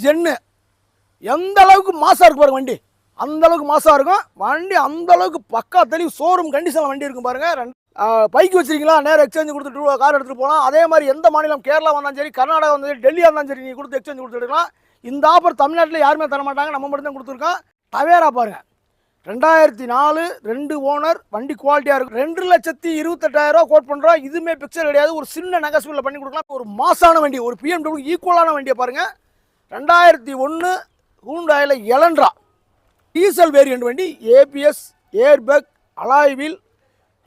Gen. எந்த அளவுக்கு மாசா இருக்கு பாருங்க வண்டி. அந்த அளவுக்கு மாசா இருக்கும். வண்டி அந்த அளவுக்கு பக்கா தெளிவு ஷோரூம் கண்டிஷன் வண்டி இருக்கும் பாருங்க. ரெண்டு பைக் வச்சிருக்கீங்களா? நேரம் எக்ஸ்சேஞ்ச் கொடுத்துட்டு கார் எடுத்துட்டு போகலாம். அதே மாதிரி எந்த மாநிலம் கேரளா வந்தாலும் சரி கர்நாடகா வந்தாலும் சரி டெல்லியா இருந்தாலும் சரி நீங்க கொடுத்து எக்ஸ்சேஞ்ச் கொடுத்துருக்கலாம் இந்த ஆஃபர் தமிழ்நாட்டில் யாருமே தர மாட்டாங்க. நம்ம மட்டும் தான் கொடுத்துருக்கோம். டவேரா பாருங்க. ரெண்டாயிரத்தி நாலு ரெண்டு ஓனர் வண்டி குவாலிட்டியாக இருக்கும். ரெண்டு லட்சத்தி இருபத்தெட்டாயிரம் ரூபா கோட் பண்ணுறோம் இதுவுமே பிக்சர் கிடையாது. ஒரு சின்ன நெகஸ்பில் பண்ணி கொடுக்கலாம். ஒரு மாசான வண்டி ஒரு பிஎம்டபிள்யூ ஈக்குவலான வண்டியை பாருங்கள் ரெண்டாயிரத்தி ஒன்று ஹூண்டாயில் எலன்ட்ரா. டீசல் வேரியண்ட் வண்டி ஏபிஎஸ் ஏர்பேக் அலாய்வில்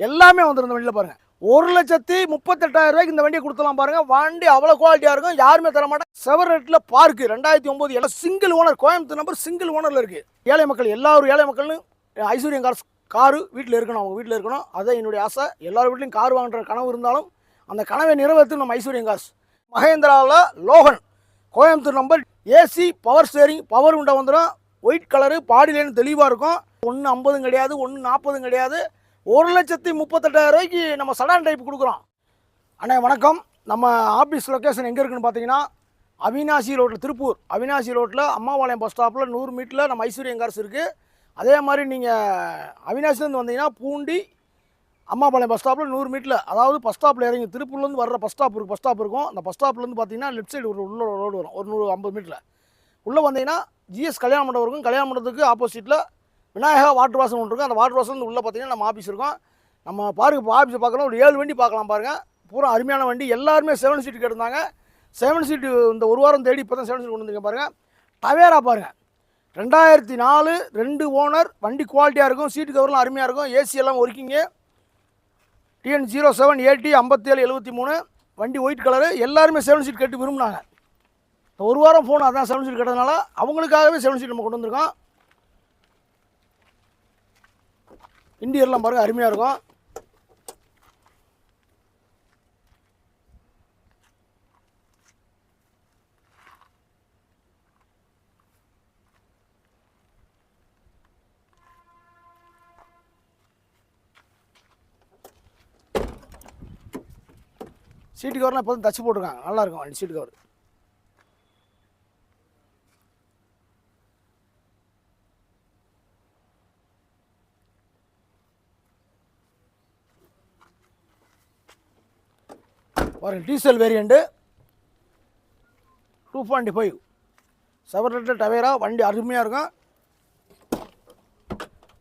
எல்லாமே வந்துருந்த வண்டியில் பாருங்கள் ஒரு லட்சத்தி முப்பத்தெட்டாயிரம் ரூபாய்க்கு இந்த வண்டியை கொடுத்துலாம் பாருங்க. வண்டி அவ்வளோ குவாலிட்டியாக இருக்கும். யாருமே தர செவர் ரேட்டில் பார்க்கு ரெண்டாயிரத்தி ஒம்பது எல்லாம் single owner Coimbatore number single ஓனரில் இருக்குது ஏழை மக்கள் எல்லாரும் ஏழை மக்கள்னு ஐஸ்வர்யம் கார் காரு வீட்டில் இருக்கணும். அவங்க வீட்டில் இருக்கணும். அதான் என்னுடைய ஆசை. எல்லார் வீட்லையும் கார் வாங்குற கனவு இருந்தாலும் அந்த கனவை நிறைவேற்றும் நம்ம ஐஸ்வர்யம் cars மகேந்திராவில் Logan. Coimbatore number AC power steering power உண்டை வந்துடும் ஒயிட் கலரு பாடிலேன்னு தெளிவாக இருக்கும். ஒன்று ஐம்பதும் கிடையாது ஒன்று நாற்பதும் கிடையாது. ஒரு லட்சத்தி முப்பத்தெட்டாயிரம் ரூபாய்க்கு நம்ம சடான் டைப் கொடுக்குறோம். அண்ணே வணக்கம். நம்ம ஆஃபீஸ் லொக்கேஷன் எங்கே இருக்குன்னு பார்த்தீங்கன்னா அவினாசி ரோட்டில் திருப்பூர். அவினாசி ரோட்டில் அம்மாபாளையம் பஸ் ஸ்டாப்பில் நூறு மீட்டரில் நம்ம ஐஸ்வர்யம் கார்ஸ் இருக்குது அதே மாதிரி நீங்கள் அவினாசிலேருந்து வந்தீங்கன்னா பூண்டி அம்மாபாளையம் பஸ் ஸ்டாப்பில் நூறு மீட்டரில் அதாவது பஸ் ஸ்டாப்பில் இறங்கி திருப்பூர்லேருந்து வர்ற பஸ் ஸ்டாப் இருக்கு பஸ் ஸ்டாப் இருக்கும். அந்த பஸ் ஸ்டாப்லேருந்து பார்த்தீங்கன்னா லெஃப்ட் சைடு ஒரு உள்ள ரோடு வரும். ஒரு நூறு ஐம்பது மீட்டரில் உள்ளே வந்தீங்கன்னா ஜிஎஸ் கல்யாண மண்டபம் இருக்கும். கல்யாண மண்டபத்துக்கு ஆப்போசிட்டில் விநாயகா வாட்டர் வாசன் ஒன்று இருக்கும். அந்த வாட்டர் வாசன் உள்ளே பார்த்தீங்கன்னா நம்ம ஆஃபீஸ் இருக்கும். நம்ம பாருங்க ஆஃபீஸை பார்க்கலாம் ஒரு ஏழு வண்டி பார்க்கலாம் பாருங்கள் பூரா அருமையான வண்டி. எல்லாருமே செவன் சீட்டு கேட்டிருந்தாங்க. செவன் சீட்டு இந்த ஒரு வாரம் தேடி இப்போ தான் செவன் சீட் கொண்டு வந்துருங்க பாருங்கள் டவேரா பாருங்கள் ரெண்டாயிரத்தி நாலு ரெண்டு ஓனர் வண்டி குவாலிட்டியாக இருக்கும். சீட்டு கவர்லாம் அருமையாக இருக்கும். ஏசி எல்லாம் working TN zero seven AD ஐம்பத்தேழு எழுபத்தி மூணு வண்டி ஒயிட் கலரு எல்லாருமே செவன் சீட் கட்டி விரும்பினாங்க. ஒரு வாரம் ஃபோன் அதான் செவன் சீட் கட்டதுனால அவங்களுக்காகவே செவன் சீட் நம்ம கொண்டு வந்திருக்கோம். இண்டியர்லாம் பாருங்கள் அருமையாக இருக்கும். சீட்டு கவர்லாம் இப்போ தான் தச்சு போட்டிருக்காங்க. நல்லா இருக்கும் வண்டி சீட்டு கவர் பாருங்க diesel variant two point five seven litre Tavera வண்டி அருமையாக இருக்கும்.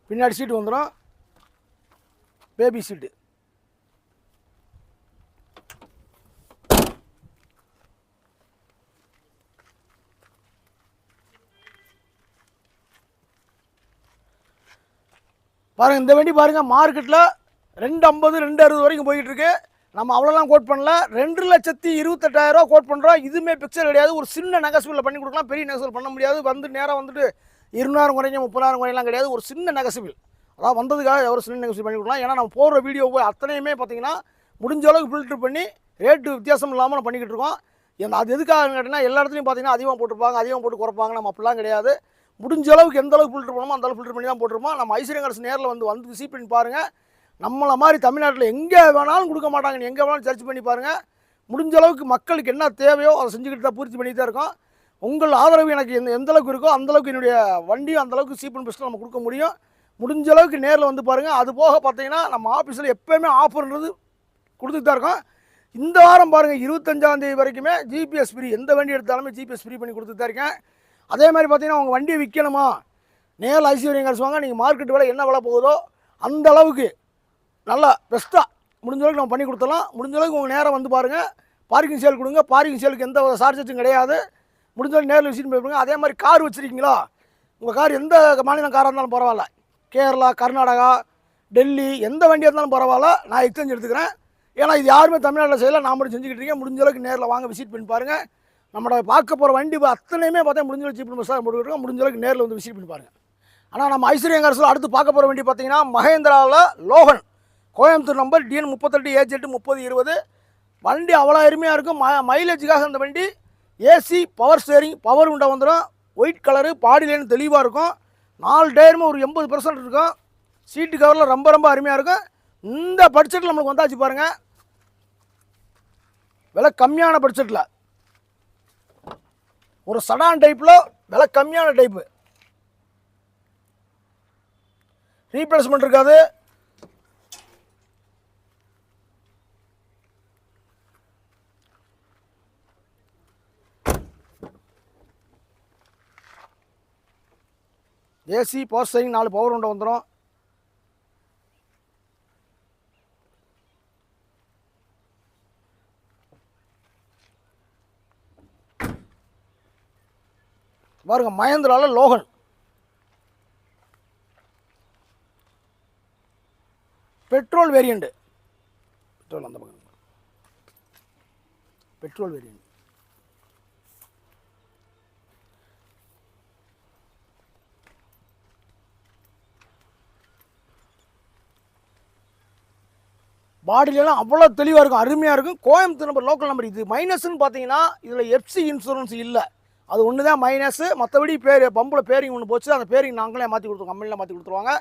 பின்னாடி சீட்டு வந்துடும் பேபி சீட்டு. பாருங்க இந்த வண்டி பாருங்க மார்க்கெட்டில் ரெண்டு ஐம்பது ரெண்டு அறுபது வரைக்கும் போய்கிட்டு இருக்கு நம்ம அவ்வளோலாம் கோட் பண்ணல. ரெண்டு லட்சத்தி இருபத்தெட்டாயிரரூவா கோட் பண்ணுறோம் இதுவுமே பிக்சர் கிடையாது. ஒரு சின்ன நெகசிபிளில் பண்ணி கொடுக்கலாம். பெரிய நெகசிபிள் பண்ண முடியாது. வந்து நேராக வந்துட்டு இருநூறாயிரம் குறைஞ்ச முப்பதாயிரம் குறையெல்லாம் கிடையாது. ஒரு சின்ன நெகசிபிள் அதாவது வந்ததுக்காக ஒரு சின்ன நெகசிபிள் பண்ணி கொடுக்கலாம். ஏன்னா நம்ம போடுற வீடியோ போய் அத்தனையுமே பார்த்தீங்கன்னா முடிஞ்ச அளவுக்கு ஃபில்டர் பண்ணி ரேட்டு வித்தியாசம் இல்லாமல் நம்ம பண்ணிக்கிட்டு இருக்கோம். ஏன்னா அது எதுக்காக கேட்டிங்கன்னா எல்லா இடத்துலையும் பார்த்தீங்கன்னா அதிகமாக போட்டிருப்பாங்க அதிகமாக போட்டு குறைப்பாங்க. நம்ம அப்படிலாம் கிடையாது. முடிஞ்ச அளவுக்கு எந்த அளவுக்கு ஃபில்டர் பண்ணணுமோ அந்த அளவுக்கு ஃபில்டர் பண்ணி தான் போட்டிருப்போம். நம்ம ஐஸ்வர்யம் நேரில் வந்து வந்து விசிட் பண்ணி பாருங்கள் நம்மளை மாதிரி தமிழ்நாட்டில் எங்கே வேணாலும் கொடுக்க மாட்டாங்க. நீ எங்கே வேணாலும் சர்ச் பண்ணி பாருங்கள் முடிஞ்ச அளவுக்கு மக்களுக்கு என்ன தேவையோ அதை செஞ்சுக்கிட்டு தான் பூர்த்தி பண்ணிட்டு தான் இருக்கோம். உங்கள் ஆதரவு எனக்கு எந்த எந்த அளவுக்கு இருக்கோ அந்தளவுக்கு என்னுடைய வண்டியும் அந்தளவுக்கு சீப் அண்ட் பெஸ்ட்டில் நம்ம கொடுக்க முடியும். முடிஞ்ச அளவுக்கு நேரில் வந்து பாருங்கள் அது போக பார்த்தீங்கன்னா நம்ம ஆஃபீஸில் எப்போயுமே ஆஃபர்ன்றது கொடுத்துட்டு தான் இருக்கோம். இந்த வாரம் பாருங்கள் இருபத்தஞ்சாந்தேதி வரைக்குமே ஜிபிஎஸ் ஃப்ரீ எந்த வண்டி எடுத்தாலுமே ஜிபிஎஸ் ஃப்ரீ பண்ணி கொடுத்துட்டு தான் இருக்கேன். அதே மாதிரி பார்த்தீங்கன்னா உங்கள் வண்டியை விற்கணுமா நேரில் ஐஸ்வர்யம் காசு நீங்கள் மார்க்கெட் விலை என்ன விலை போகுதோ அந்த அளவுக்கு நல்லா பெஸ்ட்டாக முடிஞ்ச அளவுக்கு நம்ம பண்ணி கொடுத்துடலாம். முடிஞ்ச அளவுக்கு உங்கள் நேரம் வந்து பாருங்கள் பார்க்கிங் சேல் கொடுங்க. பார்க்கிங் சேலுக்கு எந்த சார்ஜஸும் கிடையாது. முடிஞ்ச அளவுக்கு நேரில் விசிட் போயிருங்க அதே மாதிரி கார் வச்சுருக்கீங்களா? உங்கள் கார் எந்த மாநிலம் காராக இருந்தாலும் பரவாயில்ல. கேரளா கர்நாடகா டெல்லி எந்த வண்டியாக இருந்தாலும் பரவாயில்ல. நான் எக்ஸ்சேஞ்ச் எடுத்துக்கிறேன். ஏன்னா இது யாருமே தமிழ்நாட்டில் செய்யல. நான் மட்டும் செஞ்சுக்கிட்டு இருக்கேன். முடிஞ்ச அளவுக்கு நேரில் வாங்க விசிட் பண்ணி பாருங்கள் நம்மளோட பார்க்க போகிற வண்டி இப்போ அத்தனையுமே பார்த்தா முடிஞ்ச அளவுக்கு சீப் பஸ்ஸாக போட்டுக்கிட்டு முடிஞ்ச அளவுக்கு நேரில் வந்து விசிட் பண்ணி பாருங்கள் ஆனால் நம்ம ஐஸ்வர்யம் கார்ஸில் அடுத்து பார்க்க போகிற வண்டி பார்த்தீங்கன்னா மகேந்திராவில் லோகன். கோயம்புத்தூர் நம்பர் டிஎன் முப்பத்தெட்டு ஏஜெட்டு முப்பது இருபது. வண்டி அவ்வளோ அருமையாக இருக்கும். ம மைலேஜுக்காக அந்த வண்டி. ஏசி பவர் ஸ்டேரிங் பவர் உண்டை வந்துடும் ஒயிட் கலரு பாடி லைன் தெளிவாக இருக்கும். நாலு டயருமே ஒரு எண்பது பர்சன்ட் இருக்கும். சீட்டு கவரில் ரொம்ப ரொம்ப அருமையாக இருக்கும். இந்த பட்ஜெட்டில் நம்மளுக்கு வந்தாச்சு பாருங்கள் விலை கம்மியான பட்ஜெட்டில் ஒரு சடான் டைப்பில் விலை கம்மியான டைப்பு ரீப்ளேஸ்மெண்ட் இருக்காது. ஏசி பவர் ஸ்டேரிங் நாலு பவர் உண்டை வந்துடும் பாருங்க மகேந்திரால லோகன். பெட்ரோல் வேரியண்ட் பெட்ரோல் அந்த பக்கம். பெட்ரோல் வேரியண்ட் பாடிலெலாம் அவ்வளோ தெளிவாக இருக்கும் அருமையாக இருக்கும். கோயம்புத்தூர் நம்பர் லோக்கல் நம்பர் இது மைனஸ்னு பார்த்தீங்கன்னா இதில் எஃப்சி இன்சூரன்ஸ் இல்லை. அது ஒன்று தான் மைனஸு மற்றபடி பேர் பம்பில் பேரிங் ஒன்று போச்சு. அந்த பேரிங் நாங்களே மாற்றி கொடுத்துருவோம். கம்பெனியில் மாற்றி கொடுத்துருவாங்க.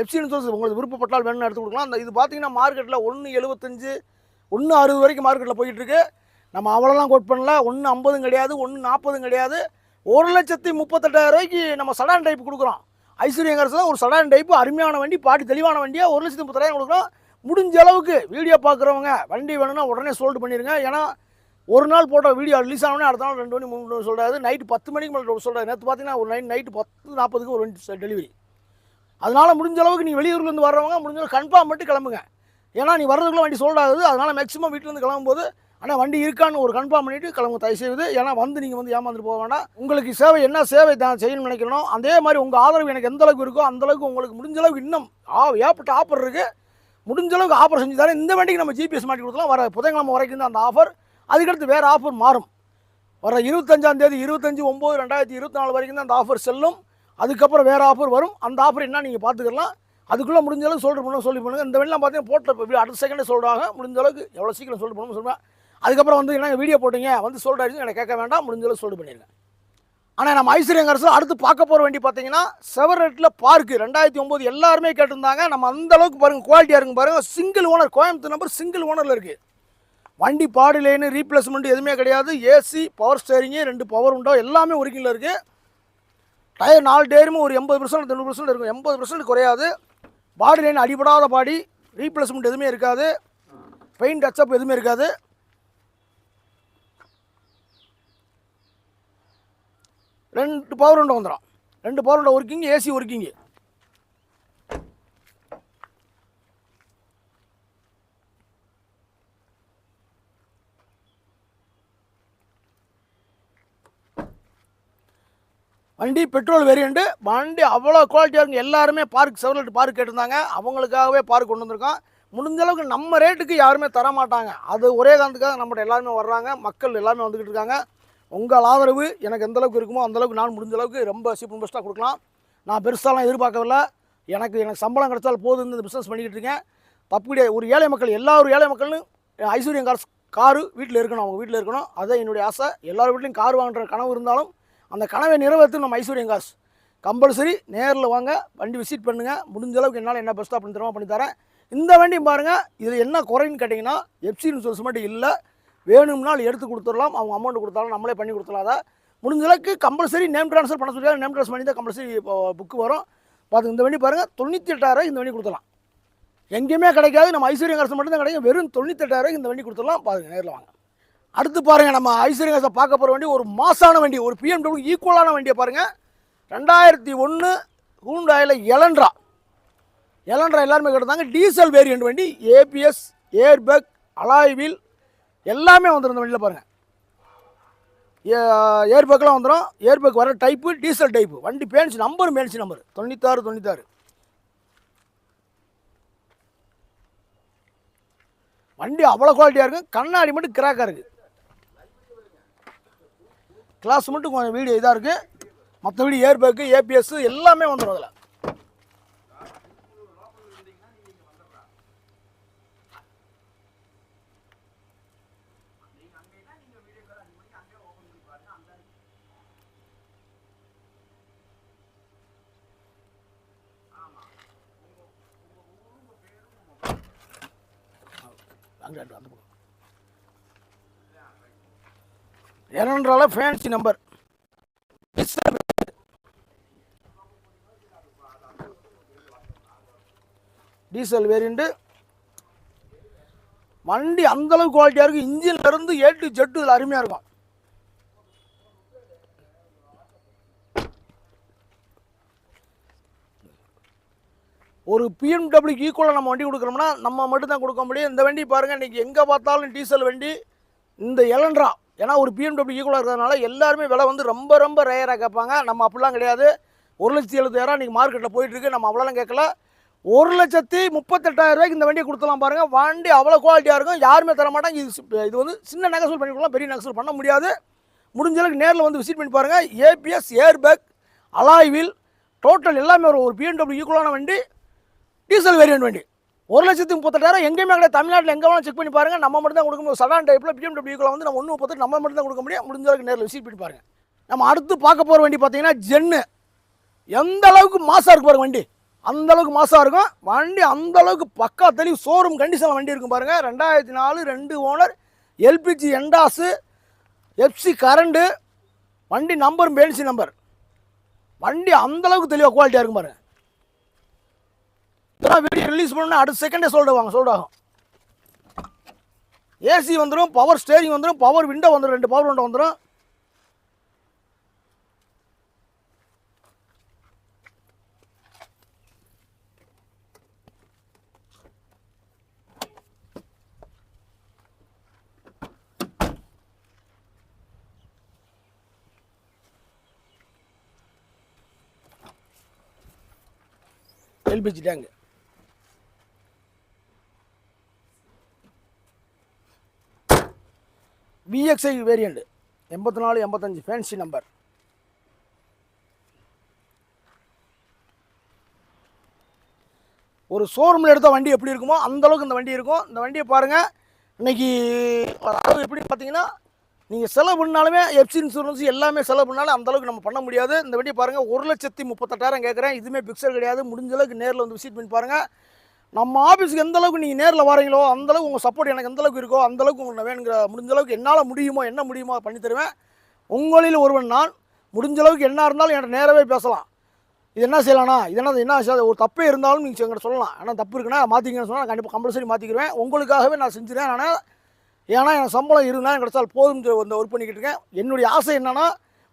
எஃப்சி இன்சூரன்ஸ் உங்களுக்கு விருப்பப்பட்டால் வேணும்னு எடுத்து கொடுக்கலாம். அந்த இது பார்த்தீங்கன்னா மார்க்கெட்டில் ஒன்று எழுபத்தஞ்சு ஒன்று அறுபது வரைக்கும் மார்க்கெட்டில் போயிட்டுருக்கு நம்ம அவ்வளோலாம் கோட் பண்ணல. ஒன்று ஐம்பதும் கிடையாது ஒன்று நாற்பதும் கிடையாது. ஒரு லட்சத்தி முப்பத்தெட்டாயிரம் ரூபாய்க்கு நம்ம சடான் டைப் கொடுக்குறோம். ஐஸ்வர்யங்கரசில் ஒரு சடான் டைப்பு அருமையான வண்டி பாட்டி தெளிவான வண்டியாக ஒரு லட்சத்தி முப்பத்தாயிரம் கொடுக்குறோம். முடிஞ்ச அளவுக்கு வீடியோ பார்க்குறவங்க வண்டி வேணும்னா உடனே சோல்டு பண்ணிடுங்க ஏன்னா ஒரு நாள் போட்ட வீடியோ ரிலீஸ் ஆனோடனே அடுத்த நாள் ரெண்டு மணி மூணு மணி சொல்கிறாரு நைட்டு பத்து மணிக்கு மேலே சொல்கிறாரு நேற்று பார்த்தீங்கன்னா ஒரு நைட் நைட்டு பத்து நாற்பதுக்கு ஒரு டெலிவரி அதனால் முடிஞ்ச அளவுக்கு நீ வெளியூர்லேருந்து வர்றவங்க முடிஞ்ச கன்ஃபார்ம் மட்டும் கிளம்புங்க. ஏன்னா நீ வர்றதுக்குள்ள வண்டி சொல்டாது அதனால் மேக்ஸிமம் வீட்டிலேருந்து கிளம்பும்போது ஆனால் வண்டி இருக்கான்னு ஒரு கன்ஃபார்ம் பண்ணிவிட்டு கிளம்ப தயவு செய்வது ஏன்னா வந்து நீங்கள் வந்து ஏமாந்துட்டு போக வேண்டாம். உங்களுக்கு சேவை என்ன சேவை தான் செய்யணும்னு நினைக்கிறோம் அதே மாதிரி உங்கள் ஆதரவு எனக்கு எந்த அளவுக்கு இருக்கோ அந்த அளவுக்கு உங்களுக்கு முடிஞ்ச அளவுக்கு இன்னும் ஆ ஏற்பட்ட ஆஃபர் இருக்குது முடிஞ்ச அளவுக்கு ஆஃபர் செஞ்சு தரேன் இந்த வண்டிக்கு நம்ம ஜிபிஎஸ் மாட்டி கொடுத்தலாம் வர புதன்கிழமை வரைக்கும் தான் அந்த ஆஃபர் அதுக்கடுத்து வேறு ஆஃபர் மாறும். வர இருபத்தஞ்சாந்தேதி இருபத்தஞ்சி ஒம்பது ரெண்டாயிரத்தி இருபத்தி நாலு வரைக்கும் தான் அந்த ஆஃபர் செல்லும். அதுக்கப்புறம் வேறு ஆஃபர் வரும். அந்த ஆஃபர் என்ன நீங்கள் பார்த்துக்கலாம். அதுக்குள்ளே முடிஞ்ச அளவுக்கு சொல்லிட்டு பண்ணணும் சொல்லி பண்ணுங்கள் இந்த வெள்ளம் பார்த்தீங்கன்னா போட்டில் இப்போ அடுத்த செகண்டே சொல்கிறாங்க முடிஞ்ச அளவுக்கு எவ்வளோ சீக்கிரம் சொல்லிட்டு பண்ணணும் சொல்லுவேன் அதுக்கப்புறம் வந்து என்ன வீடியோ போட்டீங்க? வந்து சொல்கிறாரு எனக்கு கேட்க வேண்டாம். முடிஞ்ச அளவுக்கு சொல்லிட்டு பண்ணிடுங்க ஆனால் நம்ம ஐஸ்வர்யங்கரசில் அடுத்து பார்க்க போகிற வேண்டி பார்த்தீங்கன்னா செவரேட்டில் பார்க்கு ரெண்டாயிரத்தி ஒம்பது எல்லாருமே கேட்டிருந்தாங்க. நம்ம அந்த அளவுக்கு பாருங்கள் குவாலிட்டியாக இருக்கும் பாருங்கள் single owner Coimbatore number single ஓனரில் இருக்குது வண்டி பாடி லைனு ரீப்ளேஸ்மெண்ட் எதுவுமே கிடையாது. ஏசி பவர் ஸ்டேரிங்கு ரெண்டு பவர் உண்டோ? எல்லாமே ஒரிஜினல் இருக்குது டயர் நாலு டயருமே ஒரு எண்பது பர்சன்ட் தொண்ணூறு பர்சன்ட் இருக்கும். எண்பது பர்சன்ட் குறையாது. பாடி லைன் அடிபடாத பாடி ரீப்ளேஸ்மெண்ட் எதுவுமே இருக்காது. பெயிண்ட் டச்சப் எதுவுமே இருக்காது. ரெண்டு பவர் உண்டை வந்துடும் ரெண்டு பவர் உண்டை ஒர்க்கிங் ஏசி ஒர்க்கிங்கு வண்டி பெட்ரோல் வேரியண்ட்டு வண்டி அவ்வளோ குவாலிட்டியாக இருக்கும் எல்லாருமே பார்க் செவரல் பார்க் கேட்டிருந்தாங்க. அவங்களுக்காகவே பார்க் கொண்டு வந்திருக்கோம். முடிஞ்ச அளவுக்கு நம்ம ரேட்டுக்கு யாருமே தர மாட்டாங்க அது ஒரே காரணத்துக்காக நம்மகிட்ட எல்லாருமே வர்றாங்க. மக்கள் எல்லாமே வந்துக்கிட்டு இருக்காங்க. உங்கள் ஆதரவு எனக்கு எந்த அளவுக்கு இருக்குமோ அந்தளவுக்கு நான் முடிஞ்ச அளவுக்கு ரொம்ப சீப்பு பெஸ்ட்டாக கொடுக்கலாம். நான் பெருசாலாம் எதிர்பார்க்கவில்லை. எனக்கு எனக்கு சம்பளம் கிடைச்சால் போதும் இந்த பிஸ்னஸ் பண்ணிக்கிட்டு இருக்கேன். தப்பு கிடையாது ஒரு ஏழை மக்கள் எல்லா ஒரு ஏழை மக்களும் ஐஸ்வர்யம் கார் காரு வீட்டில் இருக்கணும். அவங்க வீட்டில் இருக்கணும். அதுதான் என்னுடைய ஆசை. எல்லார் வீட்லேயும் கார் வாங்குற கனவு இருந்தாலும் அந்த கனவை நிறைவேற்று நம்ம ஐஸ்வர்யம் காசு கம்பல்சரி நேரில் வாங்க வண்டி விசிட் பண்ணுங்கள் முடிஞ்ச அளவுக்கு என்னால் என்ன பெஸ்ட்டாக பண்ணி தரமா பண்ணி தரேன். இந்த வண்டியும் பாருங்கள் இதில் என்ன குறைன்னு கேட்டிங்கன்னா எஃப்சி இன்சூரன்ஸ் மட்டும் இல்லை. வேணும்னால் எடுத்து கொடுத்துடலாம். அவங்க அமௌண்ட் கொடுத்தாலும் நம்மளே பண்ணி கொடுத்துடலாம் அதை. முடிஞ்ச அளவுக்கு கம்பல்சரி நேம் ட்ரான்ஸ்ஃபர் பண்ண சொல்லி நேம் ட்ரான்ஸ்ஃபர் பண்ணி தான் கம்பல்சரி புக்கு வரும். பார்த்து இந்த வண்டி பாருங்கள் தொண்ணூற்றி எட்டாயிரம் இந்த வண்டி கொடுத்துடலாம். எங்கேயுமே கிடைக்காது. நம்ம ஐஸ்வர்யம் காசு மட்டும் தான் கிடைக்கும். வெறும் தொண்ணூத்தெட்டாயிரம் இந்த வண்டி கொடுத்துடலாம். பாருங்க நேரில் வாங்க. அடுத்து பாருங்கள் நம்ம ஐஸ்வர்யா காசை பார்க்க போகிற வண்டி ஒரு மாசான வண்டி ஒரு பிஎம்டபிள்யூ ஈக்குவலான வண்டியை பாருங்கள் ரெண்டாயிரத்தி ஒன்று ஹூண்டாயில் எலண்ட்ரா எலன்ட்ரா எல்லாருமே கேட்டிருந்தாங்க. டீசல் வேரியண்ட் வண்டி ஏபிஎஸ் ஏர்பேக் அலாய் வீல் எல்லாமே வந்துடும் வண்டியில் பாருங்கள் ஏர்பேக்கெலாம் வந்துடும் ஏர்பேக் வர டைப்பு டீசல் டைப்பு வண்டி பேன்சி நம்பர் மேன்சி நம்பர் தொண்ணூத்தாறு தொண்ணூத்தாறு. வண்டி அவ்வளோ குவாலிட்டியாக இருக்கும். கண்ணாடி மட்டும் கிராக்காக இருக்குது கிளாஸ் மட்டும் கொஞ்சம் வீடியோ இதாக இருக்குது மற்ற வீடு ஏர்பேக்கு ஏபிஎஸ் எல்லாமே வந்துடும் அதில். அங்கே அந்த பக்கம் இரண்டால ஃபேன்சி நம்பர் டீசல் வேரியண்ட்டு வண்டி அந்தளவு குவாலிட்டியாக இருக்கும் இன்ஜின்லேருந்து ஏ டு ஜெட்டு இதில் அருமையாக இருக்கும். ஒரு பிஎம்டபிள்யூக்கு ஈக்குவலாக நம்ம வண்டி கொடுக்குறோம்னா நம்ம மட்டும்தான் கொடுக்க முடியும். இந்த வண்டி பாருங்கள் இன்றைக்கி எங்கே பார்த்தாலும் டீசல் வண்டி இந்த எலன்ட்ரா ஏன்னா ஒரு பிஎம்டபிள்யூ ஈக்குவலாக இருக்கிறதுனால எல்லாருமே விலை வந்து ரொம்ப ரொம்ப ரேயராக கேட்பாங்க. நம்ம அப்படிலாம் கிடையாது. ஒரு லட்சத்தி எழுபதாயிரம் இன்றைக்கி மார்க்கெட்டில் போயிட்டுருக்கு. நம்ம அவ்வளோலாம் கேட்கல. ஒரு லட்சத்தி முப்பத்தெட்டாயிரம் ரூபாய்க்கு இந்த வண்டியை கொடுத்துலாம் பாருங்கள் வண்டி அவ்வளோ குவாலிட்டியாக இருக்கும். யாருமே தர மாட்டாங்க. இது இது வந்து சின்ன நகசூல் பண்ணி கொடுக்கலாம். பெரிய நகசூல் பண்ண முடியாது. முடிஞ்ச அளவுக்கு நேரில் வந்து விசிட் பண்ணி பாருங்கள் ஏபிஎஸ் ஏர்பேக் அலாய்வில் டோட்டல் எல்லாமே ஒரு ஒரு பிஎம்டபிள்யூ ஈக்குவலான வண்டி. டீசல் வேரியன்ட் வண்டி. ஒரு லட்சத்தி முப்பத்தெட்டாயிரம் எங்கேயுமே கிடையாது. தமிழ்நாட்டில் எங்கே வேணாலும் செக் பண்ணி பாருங்க. நம்ம மட்டும் தான் கொடுக்க முடியும் சடான் டைப்பில் பிஎம்டபிள்யூக்குள்ள வந்து நம்ம ஒன்று முப்பத்தெட்டு நம்ம மட்டும் தான் கொடுக்க முடியும். முடிஞ்ச அளவுக்கு நேரில் விசிட் பண்ணி பாருங்க. நம்ம அடுத்து பார்க்க போகிற வண்டி பார்த்தீங்கன்னா ஜென்னு எந்த அளவுக்கு மாசாக இருக்கு பாருங்க வண்டி. அந்த அளவுக்கு மாசாக இருக்கும். வண்டி அந்த அளவுக்கு பக்கா தெளிவு ஷோரூம் கண்டிஷனில் வண்டி இருக்கும் பாருங்க. ரெண்டாயிரத்தி நாலு ரெண்டு ஓனர் எல்பிஜி எண்டாஸு எஃப்சி கரண்டு வண்டி நம்பர் பேன்சி நம்பர் வண்டி அந்தளவுக்கு தெளிவாக குவாலிட்டியாக இருக்கும் பாருங்க. இதெல்லாம் வீடியோ ரிலீஸ் பண்ணணும் அடுத்த செகண்டே சொல்லிடுவாங்க சொல்லிடுவாங்க ஏசி வந்துடும் பவர் ஸ்டேரிங் வந்துடும் பவர் விண்டோ வந்துடும் ரெண்டு பவர் விண்டோ வந்துடும் எல்பிஜி டேங்கு விஎக்ஸ்ஐ வேரியண்ட் எண்பத்தி நாலு எண்பத்தஞ்சு. ஃபேன்சி நம்பர் ஒரு ஷோரூமில் எடுத்த வண்டி எப்படி இருக்குமோ அந்தளவுக்கு இந்த வண்டி இருக்கும். இந்த வண்டியை பாருங்கள் இன்னைக்கு அளவு எப்படி பார்த்தீங்கன்னா நீங்கள் செலவு பண்ணாலுமே எஃப்சி இன்சூரன்ஸ் எல்லாமே செலவு பண்ணாலும் அந்த அளவுக்கு நம்ம பண்ண முடியாது. இந்த வண்டியை பாருங்கள் ஒரு லட்சத்தி முப்பத்தெட்டாயிரம் கேட்குறேன் இதுவுமே பிக்சர் கிடையாது. முடிஞ்ச அளவுக்கு நேரில் வந்து விசிட் பண்ணி பாருங்கள் நம்ம ஆஃபீஸுக்கு எந்த அளவுக்கு நீங்கள் நேரில் வரீங்களோ அந்தளவுக்கு உங்கள் சப்போர்ட் எனக்கு எந்த அளவுக்கு இருக்கோ அந்தளவுக்கு உங்களை உங்களுக்கு வேணுங்கிற முடிஞ்ச அளவுக்கு என்னால் முடியுமோ என்ன முடியுமோ அதை பண்ணி தருவேன். உங்களில் ஒருவன் நான். முடிஞ்ச அளவுக்கு என்ன இருந்தாலும் என்கிட்ட நேரவே பேசலாம். இது என்ன செய்யலாம்னா இது என்ன என்ன ஒரு தப்பே இருந்தாலும் நீங்கள் எங்கிட்ட சொல்லலாம். ஆனால் தப்பு இருக்குன்னா மாற்றிங்கன்னு சொன்னால் கண்டிப்பாக கம்பல்சரி மாற்றிக்கிறேன் உங்களுக்காகவே நான் செஞ்சுறேன். ஆனால் ஏன்னா என் சம்பளம் இருந்தால் கிடைச்சால் போதும் இந்த ஒர்க் பண்ணிக்கிட்டு இருக்கேன். என்னுடைய ஆசை என்னென்னா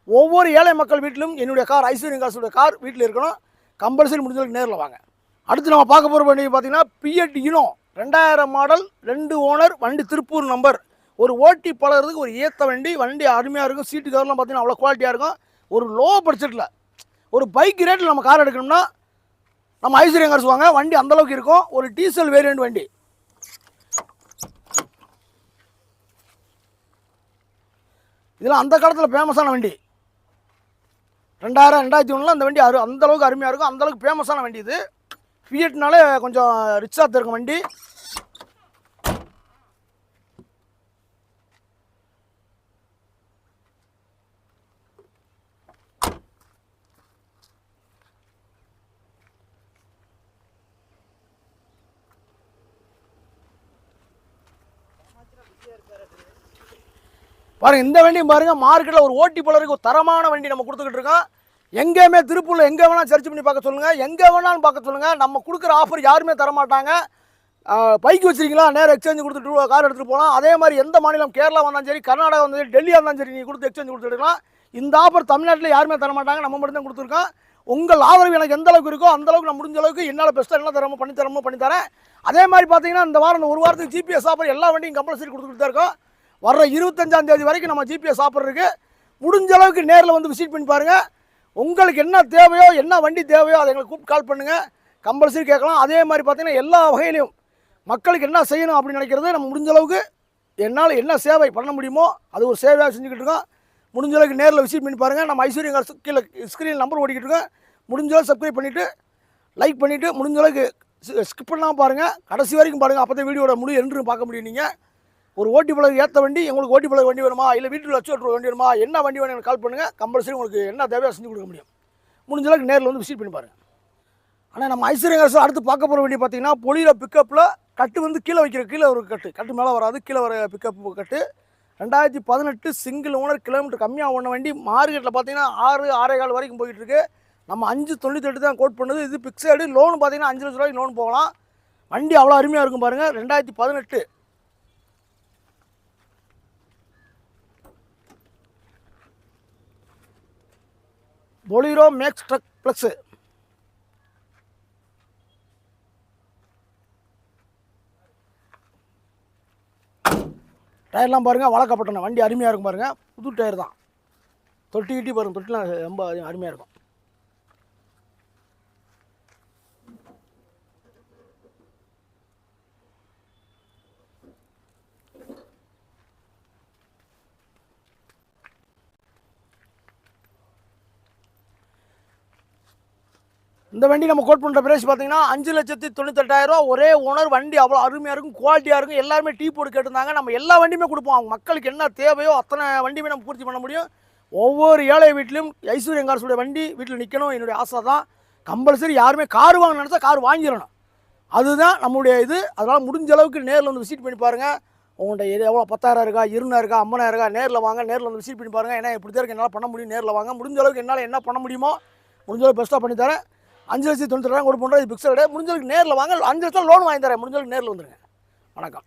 ஒவ்வொரு ஏழை மக்கள் வீட்டிலும் என்னுடைய கார் ஐஸ்வர்யம் காசுடைய கார் வீட்டில் இருக்கணும். கம்பல்சரி முடிஞ்சளவுக்கு நேரில் வாங்க. அடுத்து நம்ம பார்க்க போகிற வண்டி பார்த்தீங்கன்னா பிஎட் இனோ ரெண்டாயிரம் மாடல் ரெண்டு ஓனர் வண்டி திருப்பூர் நம்பர் ஒரு ஓட்டி பழகிறதுக்கு ஒரு ஏற்ற வண்டி வண்டி அருமையாக இருக்கும். சீட்டு கவர்லாம் பார்த்தீங்கன்னா அவ்வளோ குவாலிட்டியாக இருக்கும். ஒரு லோ. பட்ஜெட்டில் ஒரு பைக் ரேட்டில் நம்ம கார் எடுக்கணும்னா நம்ம ஐஸ்வர்யம் கார் சொல்லுவாங்க வண்டி அந்தளவுக்கு இருக்கும். ஒரு டீசல் வேரியண்ட் வண்டி. இதெல்லாம் அந்த காலத்தில் ஃபேமஸான வண்டி. ரெண்டாயிரம் ரெண்டாயிரத்தி ஒன்றில் அந்த வண்டி அரு அந்த அளவுக்கு அருமையாக இருக்கும். அந்தளவுக்கு ஃபேமஸான வண்டி இது. ஃபியட்னாலே கொஞ்சம் ரிச்சாக இருக்கும் வண்டி. பாருங்க இந்த வண்டியும் பாருங்க மார்க்கெட்டில் ஒரு ஓட்டி போலருக்கு ஒரு தரமான வண்டி நம்ம கொடுத்துக்கிட்டு இருக்கோம். எங்கேயுமே திருப்பூரில் எங்கே வேணாலும் சர்ச் பண்ணி பார்க்க சொல்லுங்கள் எங்கே வேணாலும் பார்க்க சொல்லுங்கள் நம்ம கொடுக்குற ஆஃபர் யாருமே தரமாட்டாங்க. பைக் வச்சுருக்கீங்களா? நேரம் எக்ஸ்சேஞ்சு கொடுத்துட்டு கார் எடுத்துகிட்டு போகலாம். அதே மாதிரி எந்த மாநிலம் கேரளா வந்தாலும் சரி கர்நாடகா வந்தாலும் சரி டெல்லியாக இருந்தாலும் சரி நீங்கள் கொடுத்து எக்ஸ்சேஞ்ச் கொடுத்துட்டுக்கலாம் இந்த ஆஃபர் தமிழ்நாட்டில் யாருமே தரமாட்டாங்க. நம்ம மட்டும் தான் கொடுத்துருக்கோம். உங்கள் ஆதரவு எனக்கு எந்த அளவுக்கு இருக்கோ அந்த அளவுக்கு நான் முடிஞ்ச அளவுக்கு என்னால் பெஸ்ட்டாக என்ன தரமோ பண்ணி தரமோ பண்ணி தரேன். அதே மாதிரி பார்த்தீங்கன்னா இந்த வாரம் இந்த ஒரு வாரத்துக்கு ஜிபிஎஸ் ஆஃபர் எல்லா வண்டியும் கம்பல்சரி கொடுத்துட்டு தான் இருக்கோம். வர்ற இருபத்தஞ்சாம் தேதி வரைக்கும் நம்ம ஜிபிஎஸ் ஆஃபர் இருக்குது முடிஞ்ச அளவுக்கு நேரில் வந்து விசிட் பண்ணி பாருங்கள் உங்களுக்கு என்ன தேவையோ என்ன வண்டி தேவையோ அதை எங்களுக்கு கூப்பிட்டு கால் பண்ணுங்கள் கம்பல்சரி கேட்கலாம். அதே மாதிரி பார்த்தீங்கன்னா எல்லா வகையிலையும் மக்களுக்கு என்ன செய்யணும் அப்படின்னு நினைக்கிறது நம்ம முடிஞ்ச அளவுக்கு என்னால் என்ன சேவை பண்ண முடியுமோ அது ஒரு சேவையாக செஞ்சுக்கிட்டு இருக்கோம். முடிஞ்ச அளவுக்கு நேரில் விசிட் பண்ணி பாருங்கள் நம்ம ஐஸ்வர்யம் கீழே ஸ்க்ரீன் நம்பர் ஓடிக்கிட்டு இருக்கோம் முடிஞ்ச அளவுக்கு சப்ஸ்கிரைப் பண்ணிவிட்டு லைக் பண்ணிவிட்டு முடிஞ்சளவுக்கு ஸ்கிப் பண்ணாமல் பாருங்கள் கடைசி வரைக்கும் பாருங்கள் அப்போ தான் வீடியோட முழு என்று பார்க்க முடியும் நீங்கள் ஒரு ஓட்டி பழகு ஏற்ற வண்டி உங்களுக்கு ஓட்டி பழகு வண்டி வேணுமா? இல்லை வீட்டில் வச்சு ஓட்டுற வண்டி வேணுமா? என்ன வண்டி வேணும் எனக்கு கால் பண்ணுங்கள் கம்பல்சரி உங்களுக்கு என்ன தேவையாக செஞ்சு கொடுக்க முடியும். முடிஞ்ச அளவுக்கு நேரில் வந்து விசிட் பண்ணி பாருங்கள் ஆனால் நம்ம ஐஸ்வர்யம் அரசு அடுத்து பார்க்க போகிற வண்டி பார்த்தீங்கன்னா பொலியில் பிக்கப்பில் கட்டு வந்து கீழே வைக்கிற கீழே ஒரு கட்டு. கட்டு மேலே வராது கீழே வர பிக்கப் கட்டு. ரெண்டாயிரத்தி பதினெட்டு சிங்கிள் ஓனர் கிலோமீட்டர் கம்மியாக ஓன வண்டி. மார்க்கெட்டில் பார்த்தீங்கன்னா ஆறு ஆறே கால் வரைக்கும் போயிட்டு இருக்கு. நம்ம அஞ்சு தொண்ணூற்றி தான் கோட் பண்ணுது. இது பிக்ஸடு லோன் பார்த்தீங்கன்னா அஞ்சு லட்ச ரூபாய்க்கு லோன் போகலாம். வண்டி அவ்வளோ அருமையாக இருக்கும் பாருங்கள் ரெண்டாயிரத்தி பதினெட்டு பொலிரோ மேக்ஸ் ட்ரக் ப்ளஸ்ஸு டயர்லாம் பாருங்கள் வளர்க்கப்பட்டன. வண்டி அருமையாக இருக்கும் பாருங்கள் புது டயர் தான். தொட்டி கிட்டி பாருங்க தொட்டிலாம் ரொம்ப அருமையாக இருக்கும். இந்த வண்டி நம்ம கோட் பண்ணுற பிரைஸ் பார்த்தீங்கன்னா அஞ்சு லட்சத்தி தொண்ணூத்தெட்டாயிரம் ஒரே ஓனர் வண்டி அவ்வளோ அருமையாக இருக்கும் குவாலிட்டியாக இருக்கும். எல்லாருமே டீ போட்டு கேட்டிருந்தாங்க. நம்ம எல்லா வண்டியுமே கொடுப்போம். அவங்க மக்களுக்கு என்ன தேவையோ அத்தனை வண்டியுமே நம்ம பூர்த்தி பண்ண முடியும். ஒவ்வொரு ஏழை வீட்லையும் ஐஸ்வர்யங்காரசுடைய வண்டி வீட்டில் நிற்கணும் என்னுடைய ஆசை தான். கம்பல்சரி யாருமே கார் வாங்க நினச்சா கார் வாங்கிடணும். அதுதான் நம்மளுடைய இது. அதனால் முடிஞ்ச அளவுக்கு நேரில் வந்து விசிட் பண்ணி பாருங்கள் உங்கள்கிட்ட எது எவ்வளோ பத்தாயிரம் இருக்கா இருநா இருக்கா ஐம்பதாயிரம் இருக்கா நேரில் வாங்க நேரில் வந்து விசிட் பண்ணி பாருங்கள் ஏன்னா இப்படி தான் என்னால் பண்ண முடியும் நேரில் வாங்க. முடிஞ்ச அளவுக்கு என்னால் என்ன பண்ண முடியுமோ முடிஞ்ச அளவுக்கு பெஸ்ட்டாக பண்ணித்தரேன் அஞ்சு லட்சத்தி தொண்ணூற்றி கொடுப்போம் இது பிக்சர் முடிஞ்சவருக்கு நேரில் வாங்க அஞ்சு லட்சம் லோன் வாங்கி தரேன் முடிஞ்சவருக்கு நேரில் வந்துருங்க. வணக்கம்.